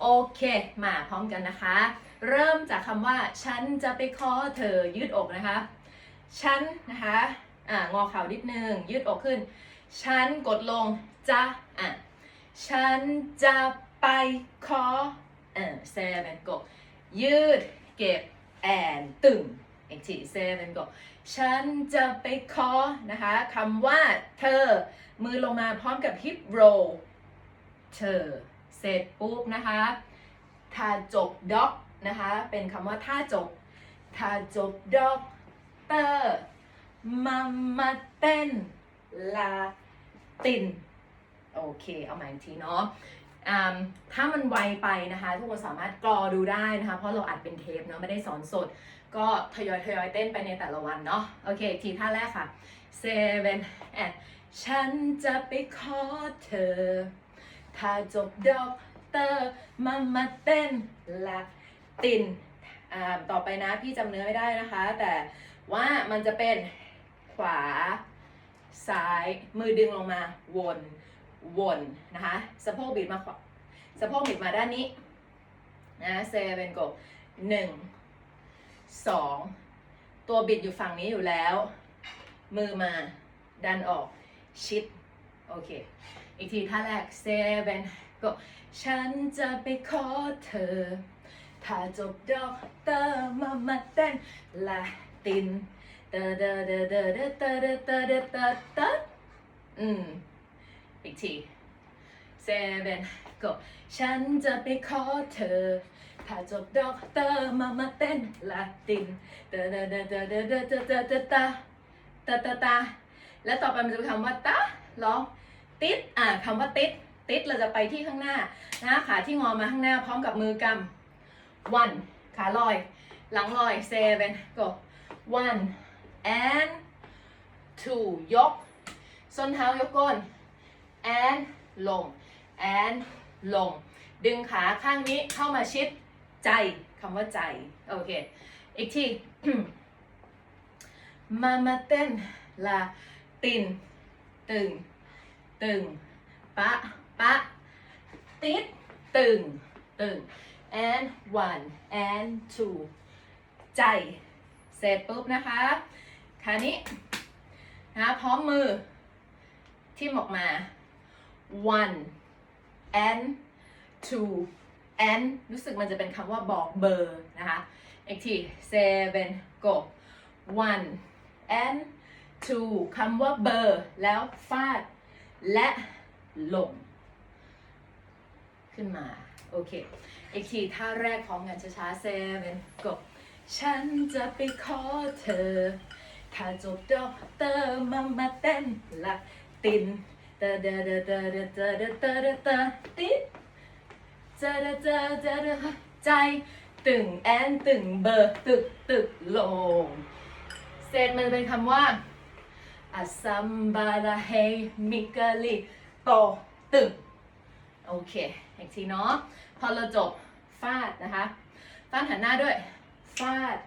โอเค มาพร้อมกันนะคะ เริ่มจากคำว่า ฉันจะไปขอเธอยืดอกนะคะ ฉันนะคะอ่างอเข่านิดนึง ยืดอกขึ้น ฉันกดลงจะอะฉันจะไปขอเออ seven go ยืดเก็บ and ตึงอีกที seven go ฉันจะไปขอนะคะคำว่าเธอ มือลงมาพร้อมกับ hip roll เธอ เสร็จปุ๊บนะคะท่าจบด็อกนะคะ เป็นคำว่าท่าจบท่าจบด็อกเตอร์มามาเต้นลาติน โอเค เอาใหม่อีกทีเนาะถ้ามันไวไปนะคะ ทุกคนสามารถกรอดูได้นะคะ เพราะเราอัดเป็นเทปเนาะไม่ได้สอนสด ก็ทยอยทยอยเต้นไปในแต่ละวันเนาะโอเค ทีท่าแรกค่ะ seven and ฉันจะไปขอเธอ ถ้าจบด็อกเตอร์มามาเต้นละตินอ่าต่อไปนะพี่จำเนื้อไม่ได้นะคะ แต่ว่ามันจะเป็นขวา ซ้ายมือดึงลงมาวนวนนะคะสะโพกบิดมาขวาสะโพกบิดมาด้านนี้นะเซเป็นกบหนึ่งสองตัวบิดอยู่ฝั่งนี้อยู่แล้ว มือมาดันออกชิด โอเค อีกทีท่าแรก seven go ฉันจะไปขอเธอ ถ้าจบด็อกเตอร์มามาเต้นลาตินเตอเดเดเดเดเตอเดเตอเดเตอเตออืมอีกที seven go ฉันจะไปขอเธอ ถ้าจบด็อกเตอร์มามาเต้นลาตินเตเดเดเดเดเดเตเตเตตาตาตาตาแล้วต่อไปมันจะเป็นคำว่าตาร้อง ติดอ่าคำว่าติดติดเราจะไปที่ข้างหน้านะขาที่งอมาข้างหน้าพร้อมกับมือกำ one ขาลอย หลังลอย seven go one and two ยก ส้นเท้ายกก้น and ลง and ลง ดึงขาข้างนี้เข้ามาชิดใจคำว่าใจ โอเค อีกที มามาเต้นลาติน ตึง ตึง ปะ ปะ ติด ตึง ตึง and one and two ใจ เสร็จปุ๊บนะคะคราวนี้นะพร้อมมือทิ่มออกมา one and two and รู้สึกมันจะเป็นคำว่าบอกเบอร์นะคะอีกที seven go one and two คำว่าเบอร์ แล้วฟาด และลง ขึ้นมา โอเคอีกทีท่าแรกพร้อมกันช้าๆ seven go ฉันจะไปขอเธอ ถ้าจบด็อกเตอร์มามาเต้นละตินเตอเดอเดอเดอเดอเดอเดอเดอเดเดติดเจอเดอเจอเจอเดใจตึงแอนตึงเบอร์ตึกตึกลง เสร็จมันเป็นคำว่า อาซัมบาราเฮมิกาลิโตตึงโอเคอีกทีเนาะพอเราจบฟาดนะคะฟาดหันหน้าด้วย ฟาด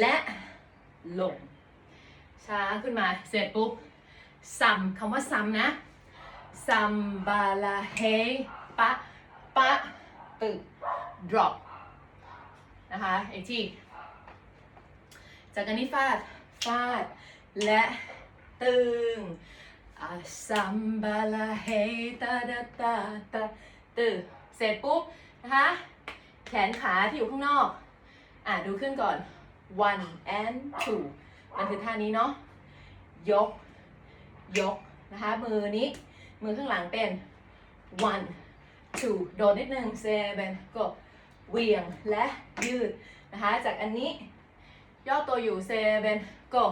และลง ช้าขึ้นมาเสร็จปุ๊บซัมคำว่าซัมนะซัมบาลาเฮปะ ปะ ตึก drop นะคะอีกทีจากกันนี้ฟาด ฟาด และ ตึงอาซัมบาลาเฮตาดาตาตาตึงเสร็จปุ๊บนะคะ แขนขาที่อยู่ข้างนอก อะดูขึ้นก่อน one and two มันคือท่านี้เนาะ ยก ยกนะคะ มือนี้ มือข้างหลังเป็น one two โดดนิดนึง seven ก็เหวี่ยงและยืดนะคะ จากอันนี้ ย่อตัวอยู่ seven ก็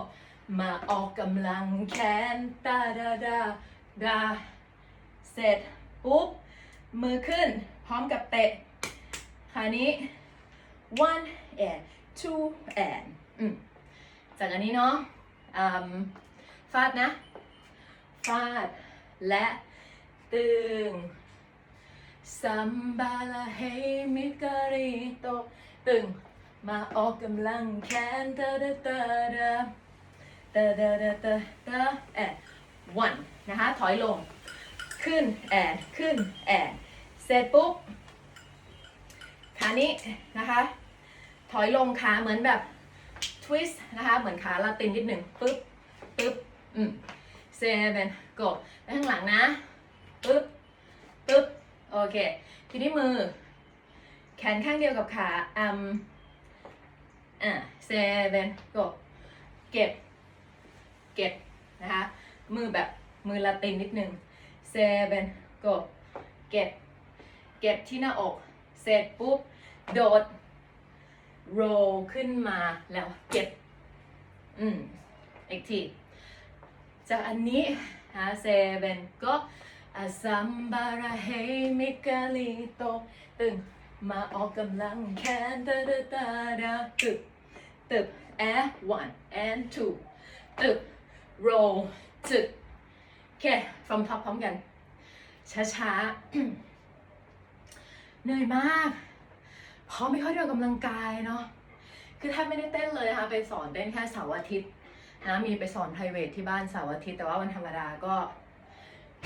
มาออกกำลังแขนตาดาดาดาเสร็จปุ๊บ มือขึ้นพร้อมกับเตะคราวนี้ one and two and จากอันนี้เนาะฟาดนะ ฟาด และตึงซัมบาลาเฮมิการิโตตึง มาออกกำลังแขนตาดาตาดาตาดาดาตาตาแอน one นะคะถอยลง ขึ้นแอนขึ้นแอนเสร็จปุ๊บขานี้นะคะ ถอยลงขาเหมือนแบบ twist นะคะเหมือนขาลาตินนิดหนึ่งปึ๊บปึ๊บอืม seven go ไปข้างหลังนะปึ๊บปึ๊บโอเค ทีนี้มือ แขนข้างเดียวกับขาอืมอะ seven go เก็บ เก็บนะคะ มือแบบมือลาตินนิดนึ่ง seven go เก็บเก็บที่หน้าอก เสร็จปุ๊บ โดด roll ขึ้นมาแล้วเก็บอืมอีกทีจากอันนี้หา seven ก็อาซัมบาราเฮมิกาลิโตตึงมาออกกำลังแขนตะตะตะดาตึกตึก and one and two ตึก roll ตึกโอเค from top พร้อมกัน ช้าๆ เหนื่อยมาก เพราะไม่ค่อยได้ออกกำลังกายเนาะ คือแทบไม่ได้เต้นเลยนะคะ ไปสอนเต้นแค่เสาร์อาทิตย์นะ มีไปสอน p r i v a t ที่บ้านเสาร์อาทิตย์ แต่ว่าวันธรรมดาก็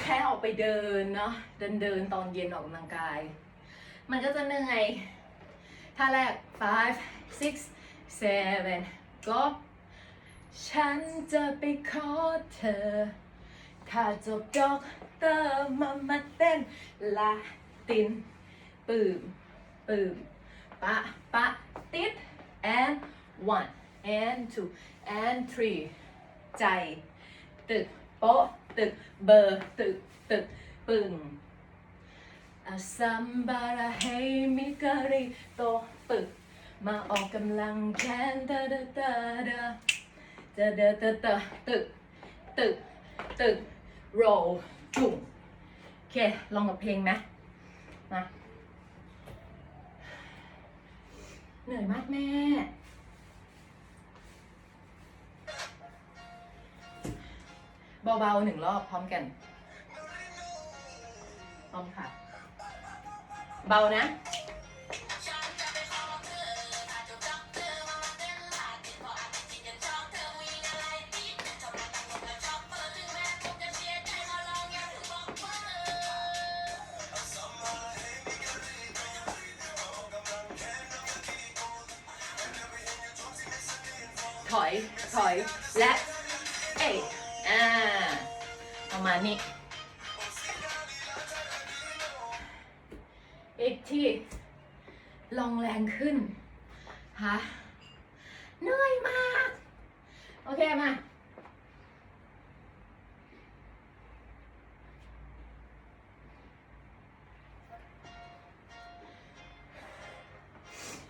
แค่ออกไปเดินเนาะ เดินเดินตอนเย็นออกกำลังกาย มันก็จะเหนื่อยท่าแรก five six seven ก็ ฉันจะไปขอเธอ ถ้าจบด็อกเตอร์มามาเต้นลาตินปืมปืมปะปะติด and one and two and three ใจ ตึก โป๊ะ ตึก เบอร์ ตึก ตึก ปึ่งอาซัมบาราเฮมิการิโตปึก มาออกกำลังแขนตะดะตะดะตะดะตะตะตึก ตึก ตึก roll จุ่มโอเค ลองกับเพลงไหมมาเหนื่อยมากแม่ เบาๆหนึ่งรอบพร้อมกัน พร้อมค่ะ เบานะ อย ถอย และ เอ้ยอ่า ประมาณนี้ อีกที่ลองแรงขึ้น ฮะ เหนื่อยมาก โอเค มา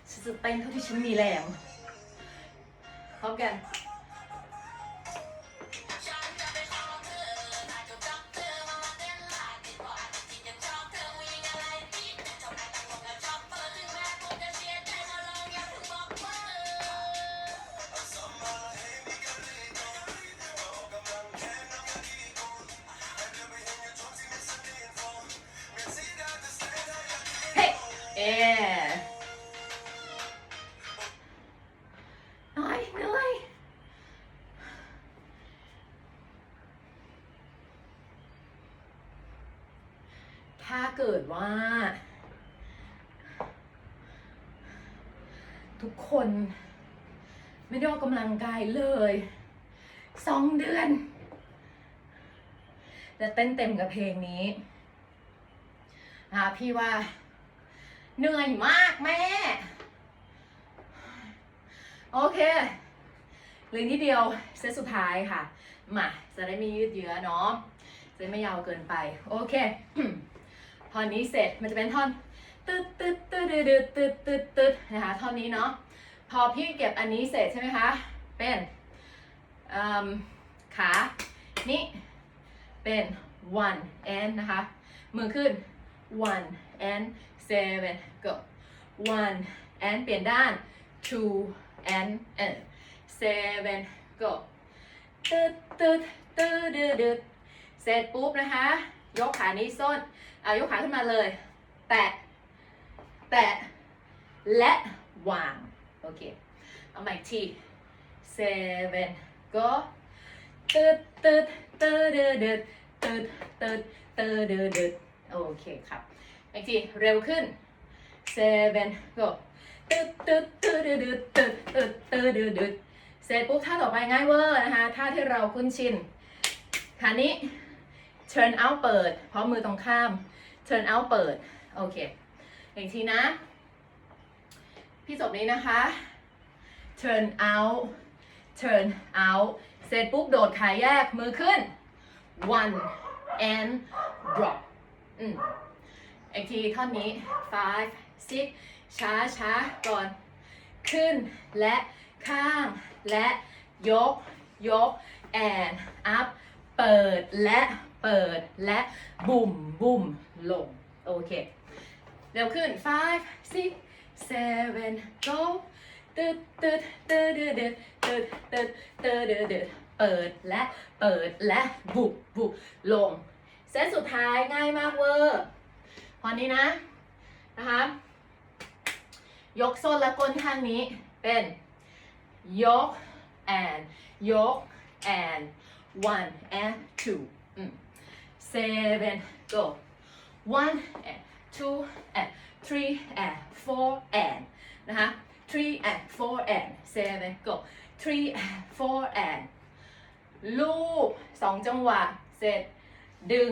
ฉันจะเต้นเท่าที่ฉันมีแรง พร้อมกันเฮ้ยเอ๊ะเหนื่อยเหนื่อยถ้าเกิดว่า ทุกคนไม่ได้ออกกำลังกายเลยสองเดือน จะเต้นเต็มกับเพลงนี้อะพี่ว่า เหนื่อยมากแม่ โอเคเหลือนิดเดียวเซตสุดท้ายค่ะ มา จะได้ไม่ยืดเยื้อเนาะจะไม่ยาวเกินไป โอเคท่อนนี้เสร็จมันจะเป็นท่อนตึ๊ดตึ๊ดตึ๊ดตึ๊ดตึ๊ดตึ๊ดตึ๊ดนะคะท่อนนี้เนาะ พอพี่เก็บอันนี้เสร็จใช่ไหมคะ เป็นขานี่เป็น one and นะคะ มือขึ้น one and seven go one and เปลี่ยนด้าน two and and seven go ตึ๊ดตึ๊ดตึ๊ดตึ๊ดตึ๊ดเสร็จปุ๊บนะคะ ยกขานี้ส้นเอายกขาขึ้นมาเลย แตะ แตะ และวาง โอเค เอาใหม่อีกที seven go ตึ๊ดตึ๊ดตึ๊ดตึ๊ดตึ๊ดตึ๊ดตึ๊ดดตึ๊ดโอเคครับอีกทีเร็วขึ้น seven go ตึ๊ดตึ๊ดตึ๊ดตึ๊ดตึ๊ดตึ๊ดตึ๊ดดึ๊ดเสร็จปุ๊บท่าต่อไปง่ายเวอร์นะคะท่าที่เราคุ้นชินขานี้ turn out เปิด พราะมือตรงข้าม turn out เปิด โอเค อีกทีนะ พี่จบนี้นะคะ turn out turn out เสร็จปุ๊บโดดขาแยกมือขึ้น one and drop อืมอีกทีท่อนนี้ five six ช้าช้าก่อน ขึ้นและข้างและยก ยก and up เปิดและเปิดและบุ่มบุ่มลง โอเค เร็วขึ้น five six seven go ตึดตึดตึดตึดตึดตึดตึดตึดตึ๊ดเปิดและเปิดและบุบบุบลง เซตสุดท้ายง่ายมากเวอร์พอนี้นะ นะคะ ยกส้นและก้นข้างนี้เป็นยก and ยก and one and two seven go one and two and three and four and นะคะ three and four and เซไหมก็ three and four and ลูบสองจังหวะ เสร็จ ดึง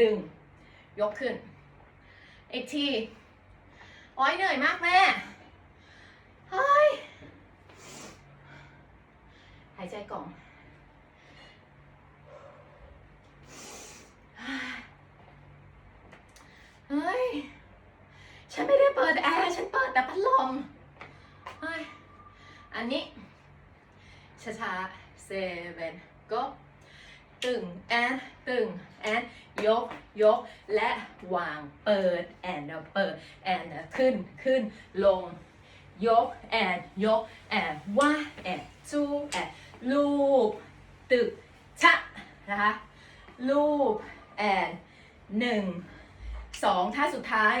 ดึง ยกขึ้น อีกที โอ้ยเหนื่อยมากแม่ เฮ้ย หายใจก่อน เฮ้ย ฉันไม่ได้เปิดแอร์ ฉันเปิดแต่พัดลม เฮ้ย อันนี้ ช้าๆ seven go ตึง and ตึง and ยกยกและวางเปิด and เปิด and ขึ้นขึ้นลง ยก and ยก and ว่า and จู้ and ลูบตึกชะนะคะลูบ and หนึ่ง สองท่าสุดท้าย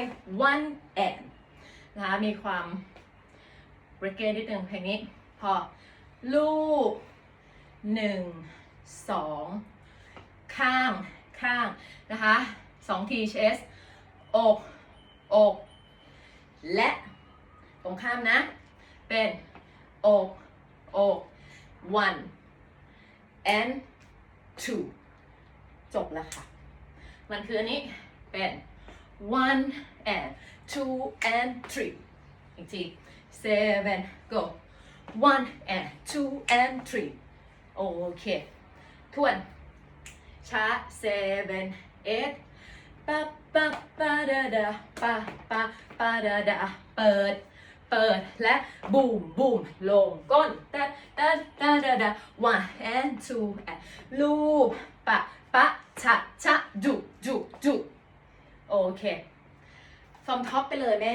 one and นะคะมีความเรเกนิดหนึ่งเพลงนี้ พอ ลูบหนึ่งสองข้างข้างนะคะสองทีเชสอกอกและตรงข้ามนะ เป็นอกอก one and two จบแล้วค่ะ มันคืออันนี้เป็น one and two and three อีกที seven go one and two and three โอเคทวนช้า seven eight ปะปะปะดาดาปะปะปะดาดาเปิด เปิดและบูมบูมลงก้นตะตะตะดาดา one and two and ลูบปะปะชะชะจุจุจุ โอเค from top ไปเลยแม่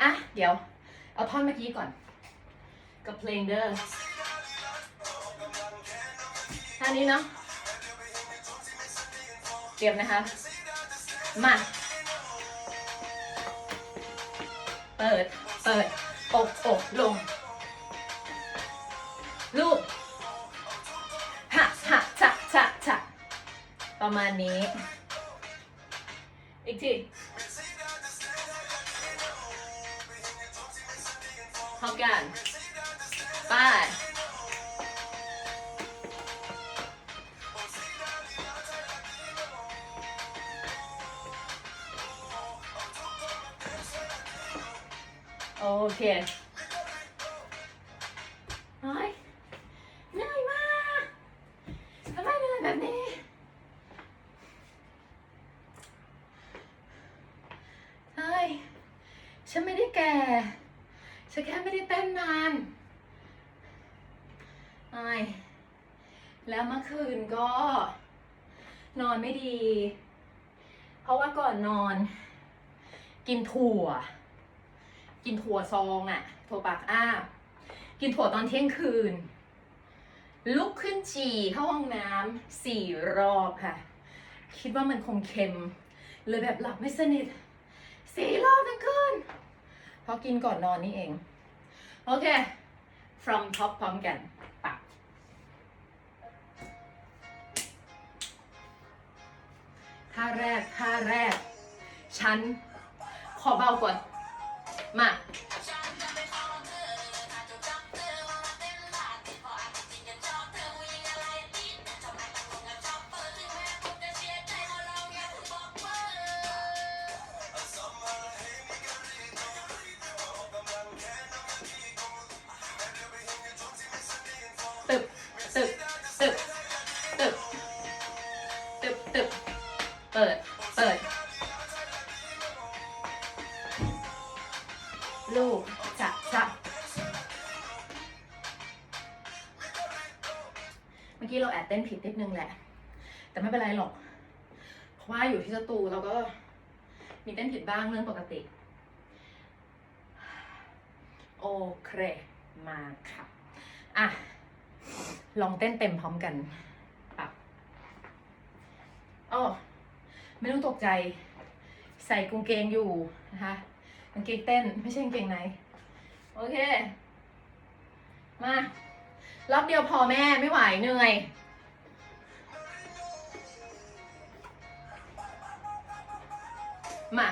อะ เดี๋ยว เอาท่อนเมื่อกี้ก่อน กับเพลงเด้อท่านี้เนาะเตรียมนะคะ มา เปิด เปิดอกอกลงลูกฮะฮะชะชะชะประมาณนี้ อีกทีพร้อมกันไปโอเคเฮ้ยเหนื่อยมากทำไมเหนื่อยแบบนี้ เฮ้ย ฉันไม่ได้แก่ ฉันแค่ไม่ได้เต้นนานไอ้ยแล้วเมื่อคืนก็ นอนไม่ดี เพราะว่าก่อนนอน กินถั่ว กินถั่วซองอะถั่วปากอ้า กินถั่วตอนเที่ยงคืน ลุกขึ้นฉี่เข้าห้องน้ำสี่รอบค่ะ คิดว่ามันคงเค็ม เลยแบบหลับไม่สนิทสี่รอบทั้งคืนเพราะกินก่อนนอนนี่เอง โอเค from top พร้อมกันปักท่าแรกท่าแรก ฉัน ขอเบาก่อน มา มื่อกี้เราแอบเต้นผิดนิดนึงแหละ แต่ไม่เป็นไรหรอก เพราะว่าอยู่ที่สตูเราก็มีเต้นผิดบ้างเรื่องปกติ โอเค มาค่ะ อะ ลองเต้นเต็มพร้อมกันปับอ้อไม่ต้องตกใจ ใส่กางเกงอยู่นะคะกางเกงเต้นไม่ใช่กางเกงในโอเค มา รอบเดียวพอแม่ไม่ไหวเหนื่อย มา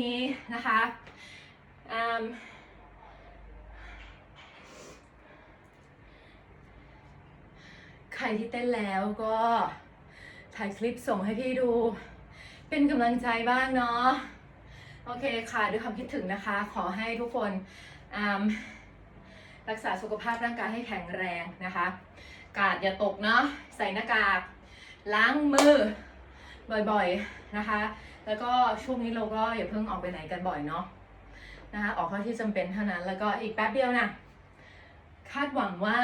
นี้นะคะใครที่เต้นแล้วก็ถ่ายคลิปส่งให้พี่ดู เป็นกำลังใจบ้างเนาะโอเคค่ะด้วยความคิดถึงนะคะ ขอให้ทุกคนรักษาสุขภาพร่างกายให้แข็งแรงนะคะ กาดอย่าตกเนาะใส่หน้ากากล้างมือบ่อยๆนะคะ แล้วก็ช่วงนี้เราก็อย่าเพิ่งออกไปไหนกันบ่อยเนาะนะคะออกเท่าที่จำเป็นเท่านั้น แล้วก็อีกแป๊บเดียวนะคาดหวังว่า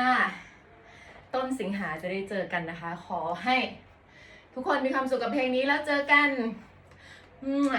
ต้นสิงหาจะได้เจอกันนะคะ ขอให้ทุกคนมีความสุขกับเพลงนี้แล้วเจอกันอืม